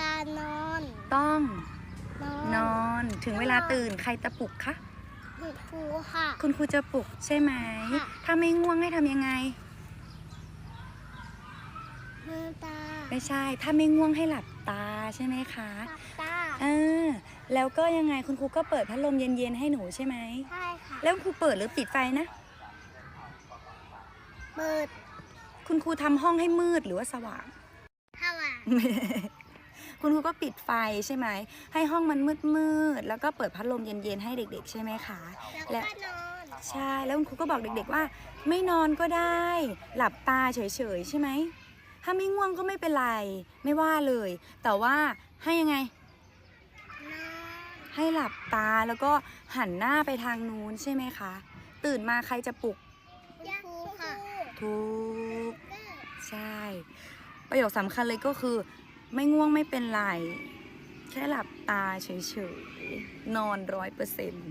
ลานอนต้องนอนนอน ถึงเวลาตื่นใครจะปลุกคะคุณครูค่ะ คุณครูจะปลุกใช่ไหมค่ะถ้าไม่ง่วงให้ทำยังไงมือตา ไม่ใช่ ถ้าไม่ง่วงให้หลับตาใช่ไหมคะตับตาเออแล้วก็ยังไงคุณครูก็เปิดพัดลมเย็นๆให้หนูใช่ไหมใช่ค่ะ แล้วคุณครูเปิดหรือปิดไฟนะ เปิด คุณครูทำห้องให้มืดหรือว่าสว่างถ้าว่าง คุณครูก็ปิดไฟใช่ไหม ให้ห้องมันมืดมืดๆแล้วก็เปิดพัดลมเย็นๆให้เด็ก ๆ ใช่ไหมคะ แล้วก็นอนใช่แล้วคุณครูก็บอกเด็ก ๆว่า ไม่นอนก็ได้ หลับตาเฉยๆใช่ไหมถ้าไม่ง่วงก็ไม่เป็นไร ไม่ว่าเลย แต่ว่าให้ยังไงนอนให้หลับตาแล้วก็หันหน้าไปทางนู้นใช่ไหมคะ ตื่นมาใครจะปลุกคุณครูค่ะทุกใช่ ประโยคสำคัญเลยก็คือ ไม่ง่วงไม่เป็นไร แค่หลับตาเฉยๆ นอนร้อยเปอร์เซ็นต์